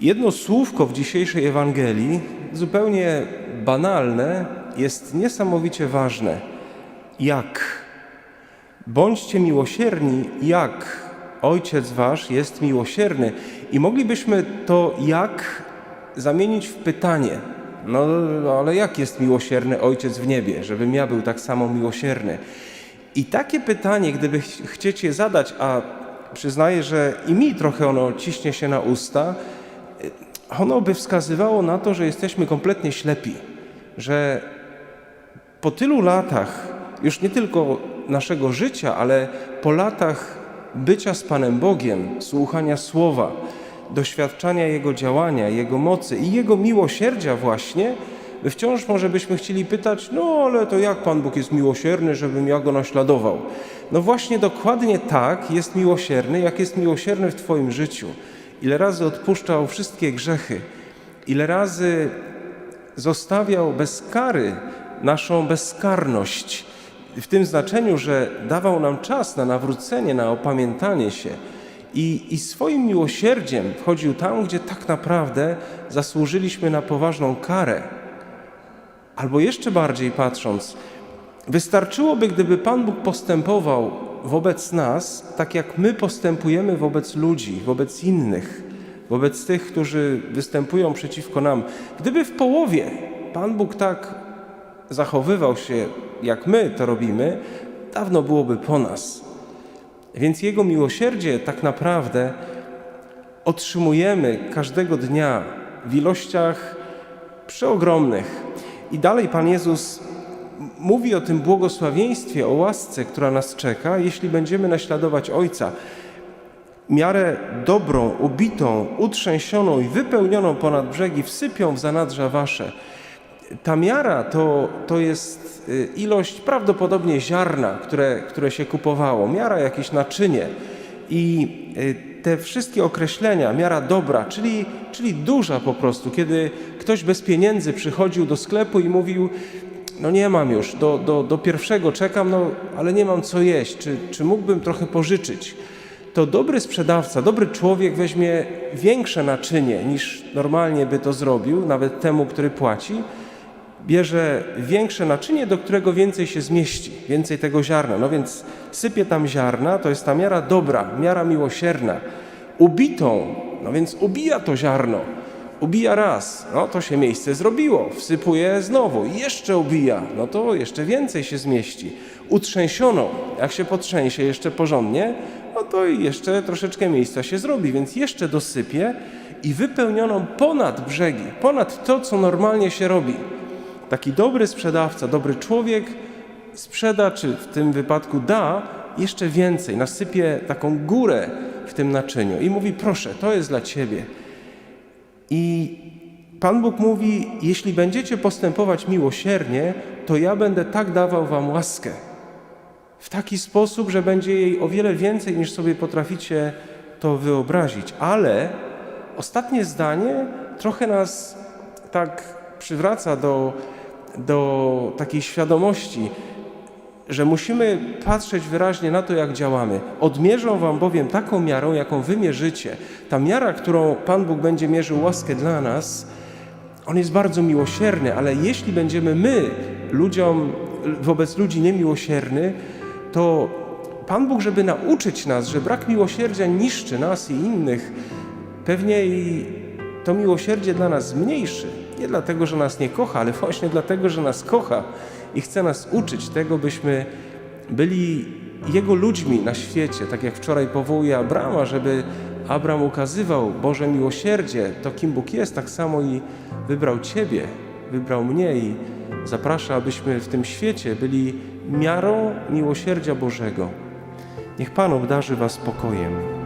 Jedno słówko w dzisiejszej Ewangelii, zupełnie banalne, jest niesamowicie ważne. Jak? Bądźcie miłosierni, jak Ojciec Wasz jest miłosierny. I moglibyśmy to jak zamienić w pytanie. No ale jak jest miłosierny Ojciec w niebie, żebym ja był tak samo miłosierny? I takie pytanie, gdyby ch- chcieć je zadać, a przyznaję, że i mi trochę ono ciśnie się na usta, ono by wskazywało na to, że jesteśmy kompletnie ślepi, że po tylu latach, już nie tylko naszego życia, ale po latach bycia z Panem Bogiem, słuchania Słowa, doświadczania Jego działania, Jego mocy i Jego miłosierdzia właśnie, wciąż może byśmy chcieli pytać, no ale to jak Pan Bóg jest miłosierny, żebym ja Go naśladował? No właśnie dokładnie tak jest miłosierny, jak jest miłosierny w Twoim życiu. Ile razy odpuszczał wszystkie grzechy, ile razy zostawiał bez kary naszą bezkarność. W tym znaczeniu, że dawał nam czas na nawrócenie, na opamiętanie się i, i swoim miłosierdziem wchodził tam, gdzie tak naprawdę zasłużyliśmy na poważną karę. Albo jeszcze bardziej patrząc, wystarczyłoby, gdyby Pan Bóg postępował wobec nas, tak jak my postępujemy wobec ludzi, wobec innych, wobec tych, którzy występują przeciwko nam. Gdyby w połowie Pan Bóg tak zachowywał się, jak my to robimy, dawno byłoby po nas. Więc Jego miłosierdzie tak naprawdę otrzymujemy każdego dnia w ilościach przeogromnych. I dalej Pan Jezus mówi o tym błogosławieństwie, o łasce, która nas czeka, jeśli będziemy naśladować Ojca. Miarę dobrą, ubitą, utrzęsioną i wypełnioną ponad brzegi wsypią w zanadrza wasze. Ta miara to, to jest y, ilość prawdopodobnie ziarna, które, które się kupowało, miara jakieś naczynie. I y, te wszystkie określenia, miara dobra, czyli, czyli duża po prostu, kiedy ktoś bez pieniędzy przychodził do sklepu i mówił, no nie mam już, do, do, do pierwszego czekam, no ale nie mam co jeść, czy, czy mógłbym trochę pożyczyć? To dobry sprzedawca, dobry człowiek weźmie większe naczynie niż normalnie by to zrobił, nawet temu, który płaci, bierze większe naczynie, do którego więcej się zmieści, więcej tego ziarna. No więc sypie tam ziarna, to jest ta miara dobra, miara miłosierna. Ubitą, no więc ubija to ziarno. Ubija raz, no to się miejsce zrobiło, wsypuje znowu jeszcze ubija, no to jeszcze więcej się zmieści. Utrzęsioną, jak się potrzęsie jeszcze porządnie, no to jeszcze troszeczkę miejsca się zrobi, więc jeszcze dosypie i wypełnioną ponad brzegi, ponad to, co normalnie się robi. Taki dobry sprzedawca, dobry człowiek sprzeda, czy w tym wypadku da jeszcze więcej, nasypie taką górę w tym naczyniu i mówi: Proszę, to jest dla ciebie. I Pan Bóg mówi: Jeśli będziecie postępować miłosiernie, to ja będę tak dawał wam łaskę. W taki sposób, że będzie jej o wiele więcej niż sobie potraficie to wyobrazić. Ale ostatnie zdanie trochę nas tak przywraca do, do takiej świadomości, że musimy patrzeć wyraźnie na to, jak działamy. Odmierzą wam bowiem taką miarą, jaką wy mierzycie. Ta miara, którą Pan Bóg będzie mierzył łaskę dla nas, on jest bardzo miłosierny, ale jeśli będziemy my ludziom, wobec ludzi niemiłosierny, to Pan Bóg, żeby nauczyć nas, że brak miłosierdzia niszczy nas i innych, pewnie i to miłosierdzie dla nas zmniejszy. Nie dlatego, że nas nie kocha, ale właśnie dlatego, że nas kocha i chce nas uczyć tego, byśmy byli Jego ludźmi na świecie, tak jak wczoraj powołuje Abrama, żeby Abram ukazywał Boże miłosierdzie, to kim Bóg jest, tak samo i wybrał Ciebie, wybrał mnie i zaprasza, abyśmy w tym świecie byli miarą miłosierdzia Bożego. Niech Pan obdarzy Was spokojem.